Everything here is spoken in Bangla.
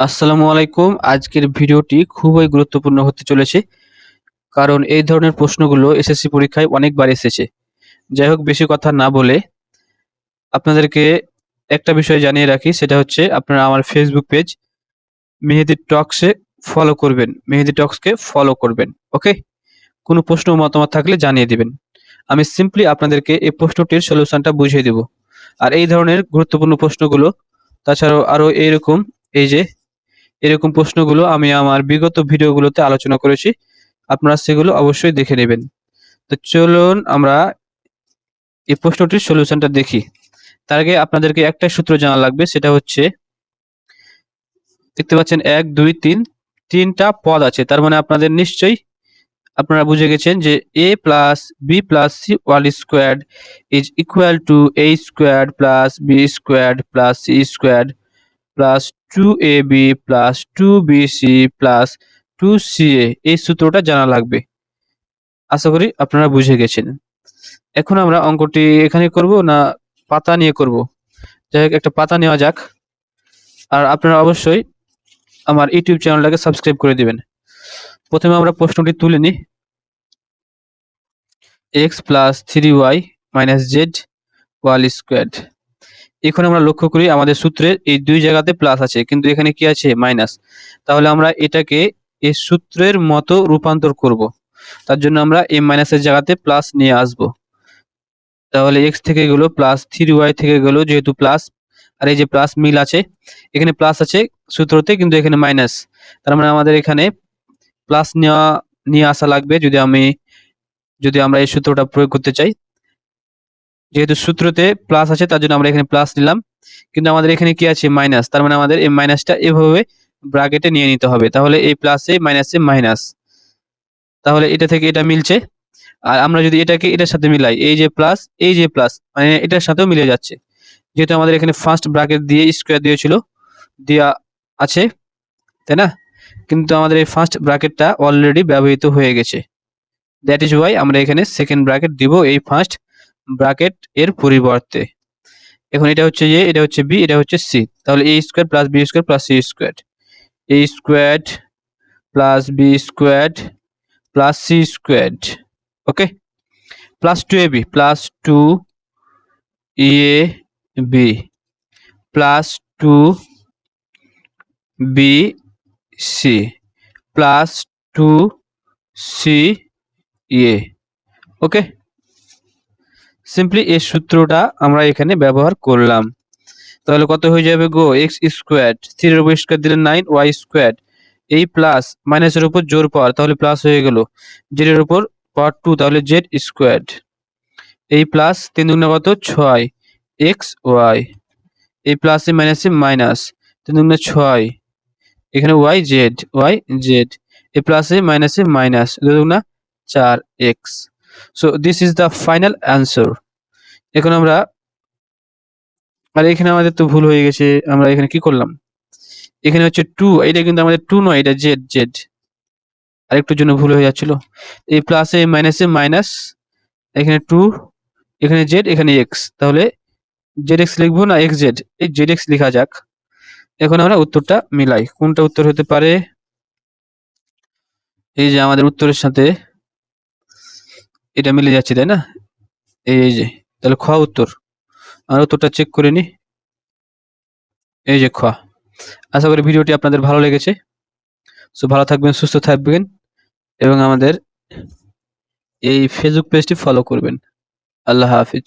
আসসালামু আলাইকুম। আজকের ভিডিওটি খুবই গুরুত্বপূর্ণ হতে চলেছে, কারণ এই ধরনের প্রশ্নগুলো এসএসসি পরীক্ষায় অনেকবার এসেছে। যাই হোক, বেশি কথা না বলে আপনাদেরকে একটা বিষয় জানিয়ে রাখি, সেটা হচ্ছে আপনারা আমার ফেসবুক পেজ মেহেদি টক্সে ফলো করবেন, মেহেদি টক্সকে ফলো করবেন ওকে কোনো প্রশ্ন মতামত থাকলে জানিয়ে দিবেন। আমি সিম্পলি আপনাদেরকে এই প্রশ্নটির সলিউশনটা বুঝিয়ে দেব। আর এই ধরনের গুরুত্বপূর্ণ প্রশ্নগুলো, তাছাড়াও আরও এইরকম, এই যে এরকম প্রশ্নগুলো আমি আমার বিগত ভিডিওগুলোতে আলোচনা করেছি। আপনারা সেগুলো অবশ্যই দেখে নেবেন। তো চলুন আমরা এই প্রশ্নটির সলিউশনটা দেখি। তার আগে আপনাদেরকে একটা সূত্র জানা লাগবে, সেটা হচ্ছে, দেখতে পাচ্ছেন এক, দুই, তিন, তিনটা পদ আছে। তার মানে আপনাদের নিশ্চয়ই আপনারা বুঝে গেছেন যে A plus B plus C whole square is equal to A square plus B square plus C square plus two A B plus two B C plus two C A এই সূত্রটা জানা লাগবে। আশা করি আপনারা বুঝে গেছেন। এখন আমরা অঙ্কটি এখানে করব না পাতা নিয়ে করব? যাই হোক, একটা পাতা নেওয়া যাক। আর আপনারা অবশ্যই আমার ইউটিউব চ্যানেলটাকে সাবস্ক্রাইব করে দিবেন। প্রথমে আমরা প্রশ্নটি তুলে নিই। X plus three Y minus Z whole square এখন আমরা লক্ষ্য করি আমাদের সূত্রে এই দুই জায়গাতে প্লাস আছে, কিন্তু এখানে কি আছে? মাইনাস তাহলে আমরা এটাকে এই সূত্রের মতো রূপান্তর করব। তার জন্য আমরা এই মাইনাসের জায়গাতে প্লাস নিয়ে আসব। তাহলে এক্স থেকে গেল প্লাস থ্রি ওয়াই থেকে গেল যেহেতু প্লাস আর এই যে প্লাস মিল আছে, এখানে প্লাস আছে সূত্রতে, কিন্তু এখানে মাইনাস তার মানে আমাদের এখানে প্লাস নেওয়া, নিয়ে আসা লাগবে যদি আমি, যদি আমরা এই সূত্রটা প্রয়োগ করতে চাই। যেহেতু সূত্রতে প্লাস আছে, তার জন্য আমরা এখানে প্লাস নিলাম। কিন্তু আমাদের এখানে কি আছে? মাইনাস তার মানে আমাদের এই মাইনাসটা এভাবে ব্রাকেটে নিয়ে নিতে হবে। তাহলে এই প্লাসে মাইনাসে মাইনাস তাহলে এটা থেকে এটা মিলছে। আর আমরা যদি এটাকে এটার সাথে মিলাই, এই যে প্লাস এই যে প্লাস মানে এটার সাথেও মিলে যাচ্ছে। যেহেতু আমাদের এখানে ফার্স্ট ব্রাকেট দিয়ে স্কোয়ার দিয়েছিল দেওয়া আছে, তাই না? কিন্তু আমাদের এই ফার্স্ট ব্রাকেটটা অলরেডি ব্যবহৃত হয়ে গেছে। দ্যাট ইজ ওয়াই আমরা এখানে সেকেন্ড ব্রাকেট দিব এই ফার্স্ট ব্রাকেট এর পরিবর্তে। এখন এটা হচ্ছে এ, এটা হচ্ছে বি, এটা হচ্ছে সি। তাহলে A square plus B square plus C square. A square plus B square plus C square, okay? Plus two A B, plus two A B, plus two B C, plus two C A, okay? Simply এই সূত্রটা আমরা এখানে ব্যবহার করলাম। তাহলে কত হয়ে যাবে গো? এক্স স্কোয়ার থ্রির উপর স্কোয়ার দিলে নাইন ওয়াই স্কোয়ার এই প্লাস মাইনাসের উপর জোর পাওয়ার, তাহলে প্লাস হয়ে গেল। জেডের উপর পাওয়ার টু তাহলে জেড স্কোয়ার এই প্লাস তিন দুগুণা কত? ছয়। এক্স ওয়াই এই প্লাসে মাইনাসে মাইনাস তিন দুগুণা ছয়। এখানে ওয়াই জেড ওয়াই জেড এই প্লাসে মাইনাসে মাইনাস দুগুণা চার। X so this is the final answer এখন আমরা, আর এখানে আমাদের তো ভুল হয়ে গেছে, আমরা এখানে কি করলাম? এখানে হচ্ছে টু এটা কিন্তু আমাদের টু নয়, এটা জেড জেড আরেকটুর জন্য ভুল হয়ে যাচ্ছিল। এই প্লাসে মাইনাসে মাইনাস এখানে টু এখানে জেড এখানে এক্স তাহলে জেড এক্স লিখব না এক্স জেড এই জেড এক্স লেখা যাক। এখন আমরা উত্তরটা মিলাই। কোনটা উত্তর হতে পারে? এই যে আমাদের উত্তরের সাথে এটা মিলে যাচ্ছে, তাই না? এই যে, তাহলে খোয়া উত্তর। আর উত্তরটা চেক করে নি। এই যে খোয়া। আশা করি ভিডিওটি আপনাদের ভালো লেগেছে। সো ভালো থাকবেন, সুস্থ থাকবেন এবং আমাদের এই ফেসবুক পেজটি ফলো করবেন। আল্লাহ হাফিজ।